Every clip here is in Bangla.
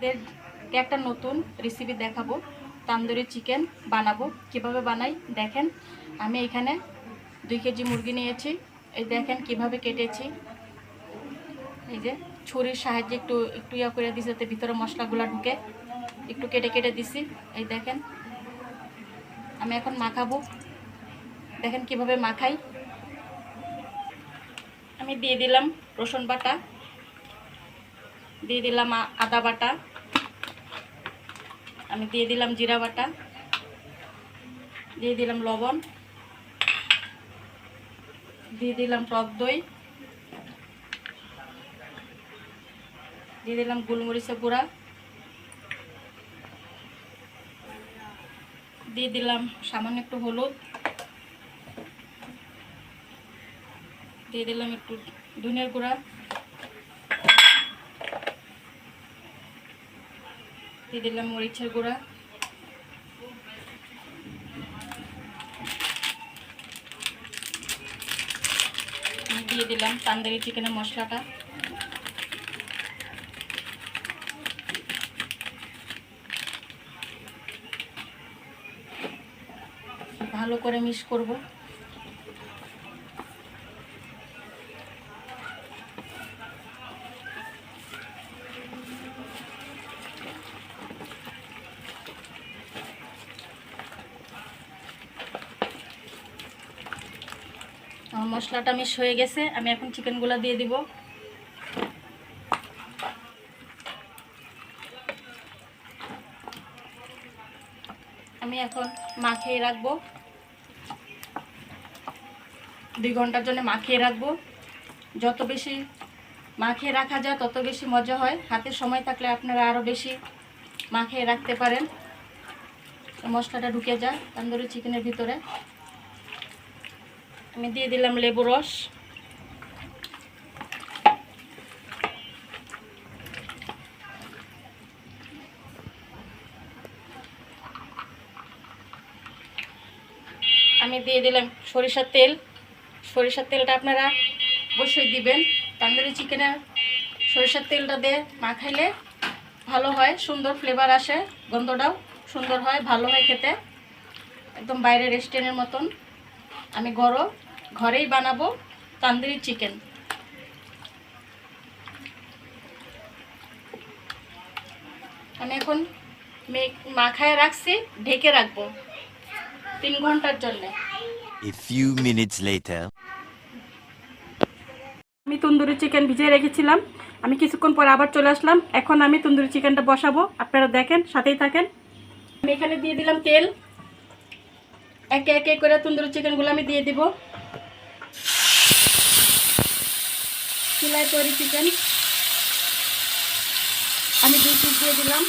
আপনাদেরকে একটা নতুন রেসিপি দেখাবো। তান্দুরি চিকেন বানাবো। কীভাবে বানাই? দেখেন, আমি এখানে দুই কেজি মুরগি নিয়েছি। এই দেখেন কীভাবে কেটেছি। এই যে ছুরির সাহায্যে একটু একটু ইয়া করে দিছি যাতে ভিতরে মশলাগুলো ঢুকে। একটু কেটে কেটে দিছি। এই দেখেন, আমি এখন মাখাবো। দেখেন কীভাবে মাখাই। আমি দিয়ে দিলাম রসুন বাটা। দিয়ে দিলাম আদা বাটা। আমি দিয়ে দিলাম জিরা বাটা, দিয়ে দিলাম লবণ, দিয়ে দিলাম টক দই, দিয়ে দিলাম গোলমরিচের গুঁড়া, দিয়ে দিলাম সামান্য একটু হলুদ, দিয়ে দিলাম একটু ধনের গুঁড়া দিয়ে দিলাম মরিচের গুঁড়া। দিয়ে দিলাম তান্দুরি চিকেনের মশলাটা। ভালো করে মিক্স করব। মশলাটা মিশ হয়ে গেছে, আমি এখন চিকেনগুলো দিয়ে দিব। আমি এখন মাখিয়ে রাখব। দুই ঘণ্টার জন্য মাখিয়ে রাখব। যত বেশি মাখিয়ে রাখা যায়, তত বেশি মজা হয়। হাতে সময় থাকলে আপনারা আরও বেশি মাখিয়ে রাখতে পারেন। মশলাটা ঢুকে যায়, তন্দুরি চিকেনের ভিতরে। আমি দিয়ে দিলাম লেবু রস। আমি দিয়ে দিলাম সরিষার তেল। সরিষার তেলটা আপনারা অবশ্যই দিবেন। তান্দুরি চিকেনে সরিষার তেলটা দিয়ে মাখাইলে ভালো হয়, সুন্দর ফ্লেভার আসে, গন্ধটাও সুন্দর হয়, ভালো হয় খেতে। একদম বাইরের রেস্টুরেন্টের মতন। আমি গরম ঘরেই বানাবো তান্দুরি চিকেন। আমি এখন মে- মাখায় রাখছি ঢেকে রাখব তিন ঘণ্টার জন্য। A few minutes later. আমি তন্দুরি চিকেন ভিজিয়ে রেখেছিলাম। আমি কিছুক্ষণ পর আবার চলে আসলাম। এখন আমি তন্দুরি চিকেনটা বসাবো। আপনারা দেখেন সাথেই থাকেন। আমি এখানে দিয়ে দিলাম তেল। একে একে করে তন্দুরি চিকেনগুলো আমি দিয়ে দিব। চুলায় তৈরি চিকেন আমি দুই পিস দিয়ে দিলাম।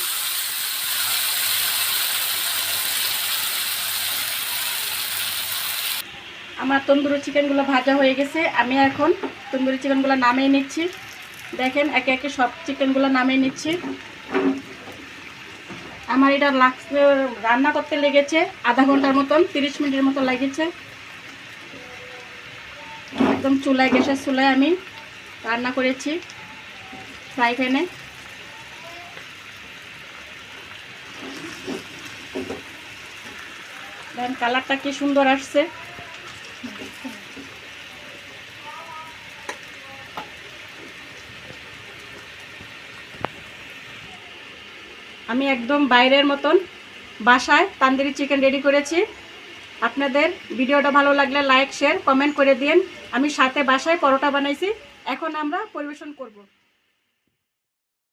আমার তন্দুরি চিকেনগুলো ভাজা হয়ে গেছে। আমি এখন তন্দুরি চিকেনগুলো নামিয়ে নিচ্ছি। দেখেন, একে একে সব চিকেনগুলো নামিয়ে নিচ্ছি। আমার এটা লাগছে রান্না করতে লেগেছে, আধা ঘণ্টার মতন, তিরিশ মিনিটের মতো লেগেছে। একদম চুলায়, গ্যাসের চুলায় আমি রান্না করেছি ফ্রাই প্যানে। দেখেন কালারটা কি সুন্দর আসছে। আমি একদম বাইরের মতন বাসায় তান্দুরি চিকেন রেডি করেছি। আপনাদের ভিডিওটা ভালো লাগলে লাইক, শেয়ার, কমেন্ট করে দিন। আমি সাথে বাসায় পরোটা বানাইছি। এখন আমরা পরিবেশন করব।